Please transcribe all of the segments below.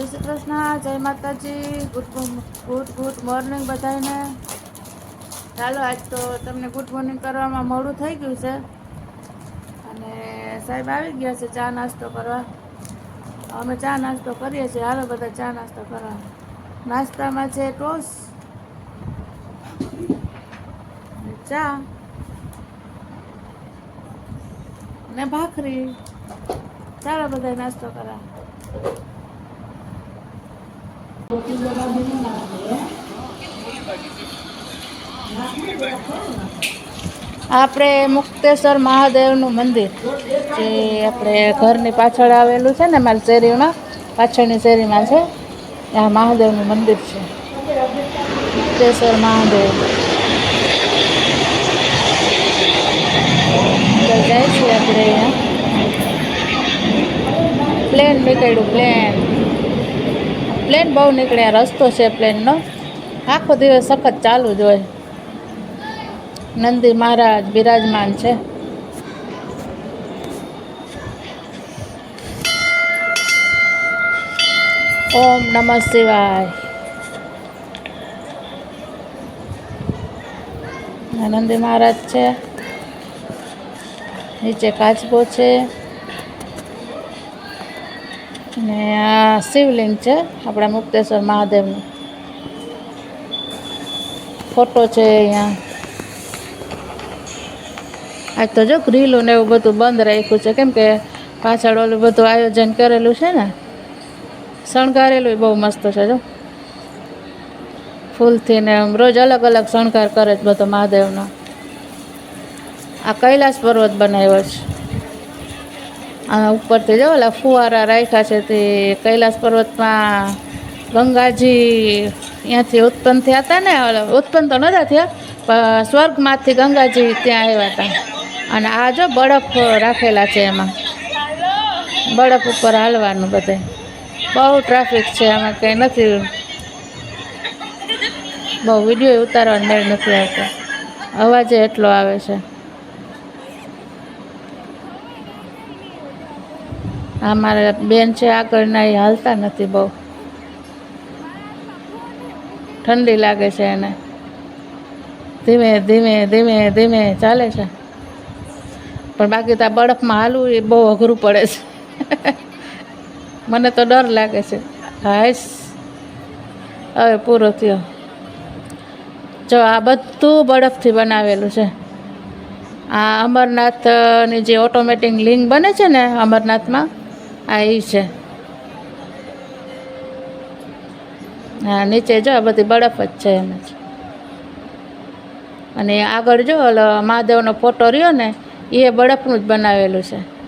જય શ્રી કૃષ્ણ, જય માતાજી, ગુડ ગુડ ગુડ મોર્નિંગ બધાને ચાલો, આજ તો તમને ગુડ મોર્નિંગ કરવામાં મોડું થઈ ગયું છે. અને સાહેબ આવી ગયા છે ચા નાસ્તો કરવા. અમે ચા નાસ્તો કરીએ છીએ. હાલો, બધા ચા નાસ્તો કરવા. નાસ્તામાં છે ટોસ. ચા. ને ભાખરી. ચાલો બધા નાસ્તો કરવા. આપણે મુક્તેશ્વર મહાદેવનું મંદિર, જે આપણે ઘરની પાછળ આવેલું છે ને મારી શેરીમાં, પાછળની શેરીમાં છે, ત્યાં મહાદેવનું મંદિર છે. મુક્તેશ્વર મહાદેવ. જાય છે આપણે અહીંયા. પ્લેન નીકળ્યું પ્લેન પ્લેન બહુ નીકળ્યા રસ્તો છે પ્લેનનો. આખો દિવસ સખત ચાલુ જ હોય. નંદી મહારાજ બિરાજમાન છે. ઓમ નમઃ શિવાય. નંદી મહારાજ છે. નીચે કાચબો છે. અને આ શિવલિંગ છે, આપણા મુક્તેશ્વર મહાદેવનું. ફોટો છે અહીંયા. આજ તો જો ગ્રીલું ને એવું બધું બંધ રાખ્યું છે, કેમ કે પાછળ ઓલું બધું આયોજન કરેલું છે ને, શણગારેલું બહુ મસ્ત છે જો. ફૂલથી ને રોજ અલગ અલગ શણગાર કરે છે બધો મહાદેવનો. આ કૈલાસ પર્વત બનાવ્યો છે. આ ઉપરથી જો, ઓલા ફુવારા રાખ્યા છે તે કૈલાસ પર્વતમાં ગંગાજી ત્યાંથી ઉત્પન્ન થયા હતા ને ઉત્પન્ન તો નહોતા થયા, પણ સ્વર્ગમાંથી ગંગાજી ત્યાં આવ્યા હતા. અને આ જો બરફ રાખેલા છે એમાં. બરફ ઉપર હાલવાનું બધે. બહુ ટ્રાફિક છે, આમાં કંઈ નથી. બહુ વીડિયો ઉતારવાનો મેળ નથી આવતો. અવાજે એટલો આવે છે. આ મારા બેન છે આગળના એ હાલતા નથી બહુ. ઠંડી લાગે છે એને. ધીમે ધીમે ધીમે ધીમે ચાલે છે. પણ બાકી તો આ બરફમાં હાલવું એ બહુ અઘરું પડે છે. મને તો ડર લાગે છે. હાઈસ. હવે પૂરો થયો. જો આ બધું બરફથી બનાવેલું છે. આ અમરનાથની જે ઓટોમેટિક લિંક બને છે ને અમરનાથમાં આ એ છે. હા, નીચે જો, આ બધી બરફ જ છે એમ અને આગળ જો, ઓલો મહાદેવનો ફોટો રહ્યો ને એ બરફનું જ બનાવેલું છે.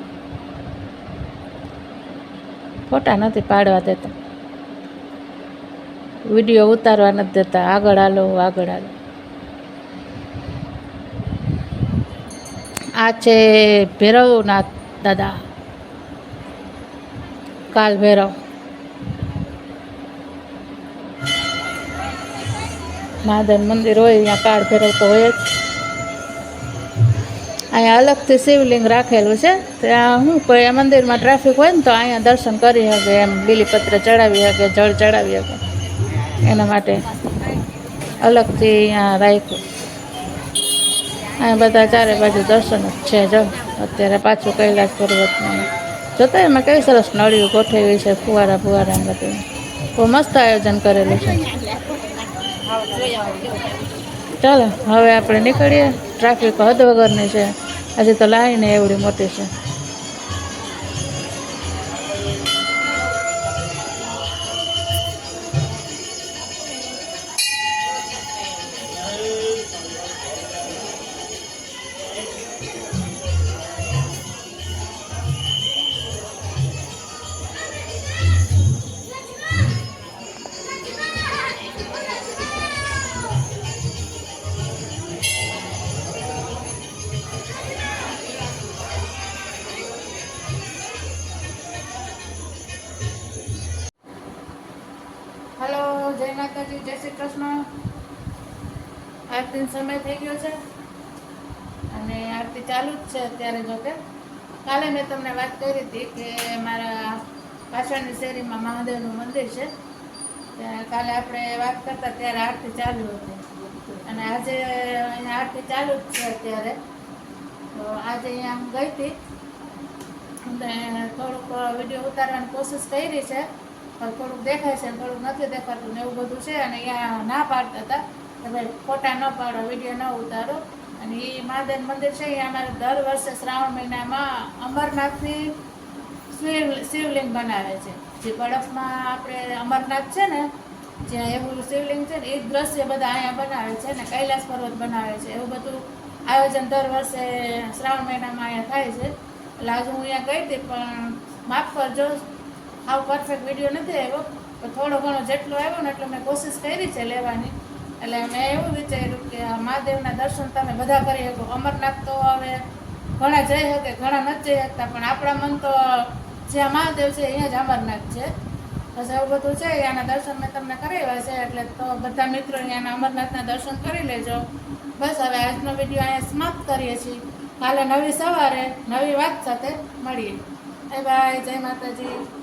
ફોટા નથી પાડવા દેતા. વીડિયો ઉતારવા નથી દેતા. આગળ હાલો આગળ હાલો. આ છે ભૈરવનાથ દાદા. કાલ ભૈરવ મહાદેવ મંદિર હોય, અહીંયા કાળ ભૈરવ તો હોય જ. અહીંયા અલગથી શિવલિંગ રાખેલું છે. ત્યાં શું કોઈ મંદિરમાં ટ્રાફિક હોય ને તો અહીંયા દર્શન કરી શકે એમ બીલીપત્ર ચડાવી શકે જળ ચડાવી શકે એના માટે અલગથી અહીંયા રાખ્યું. અહીંયા બધા ચારે બાજુ દર્શન જ છે જો. અત્યારે પાછું કૈલાસ પર્વતમાં. જોતા એમાં કેવી સરસ નળીઓ ગોઠવી છે, ફુવારા ફુવારા એમ બધું. બહુ મસ્ત આયોજન કરેલું છે. ચાલો, હવે આપણે નીકળીએ. ટ્રાફિક હદ વગરની છે. હજી તો લાઈને એવડી મોટી છે. માતાજી જય શ્રી કૃષ્ણ. આરતીનો સમય થઈ ગયો છે. અને આરતી ચાલુ જ છે અત્યારે જો કે. કાલે મેં તમને વાત કરી હતી કે મારા પાછળની શેરીમાં મહાદેવનું મંદિર છે. ત્યાં કાલે આપણે વાત કરતા ત્યારે આરતી ચાલુ હતી. અને આજે અહીંયા આરતી ચાલુ જ છે અત્યારે. તો આજે અહીંયા આમ ગઈ હતી. થોડુંક વીડિયો ઉતારવાની કોશિશ કરી છે. પણ થોડુંક દેખાય છે, થોડુંક નથી દેખાતું ને એવું બધું છે. અને અહીંયા ના પાડતા હતા. ભાઈ ફોટા ન પાડો, વીડિયો ન ઉતારો. અને એ મહાદેવ મંદિર છે, અહીંયા અમારે દર વર્ષે શ્રાવણ મહિનામાં અમરનાથની શિવ, શિવલિંગ બનાવે છે. જે બરફમાં આપણે અમરનાથ છે ને, જ્યાં એવું શિવલિંગ છે ને એ દ્રશ્ય બધા અહીંયા બનાવે છે ને, કૈલાસ પર્વત બનાવે છે. એવું બધું આયોજન દર વર્ષે શ્રાવણ મહિનામાં અહીંયા થાય છે. એટલે આજે હું અહીંયા ગઈ હતી, પણ માફ કરજો આવ પરફેક્ટ વીડિયો નથી આવ્યો, પણ થોડો ઘણો જેટલો આવ્યો ને એટલો મેં કોશિશ કરી છે લેવાની. એટલે મેં એવું વિચાર્યું કે મહાદેવના દર્શન તમે બધા કરી શકો. અમરનાથ તો હવે ઘણા જઈ શકે, ઘણા નથી જઈ શકતા, પણ આપણા મન તો જ્યાં મહાદેવ છે અહીંયા જ અમરનાથ છે. પછી એવું બધું છે અહીંયાના દર્શન મેં તમને કરાવ્યા છે, એટલે તો બધા મિત્રો અહીંયાના અમરનાથના દર્શન કરી લેજો. બસ હવે આજનો વીડિયો અહીંયા સમાપ્ત કરીએ છીએ. કાલે નવી સવારે નવી વાત સાથે મળીએ. બાય બાય, જય માતાજી.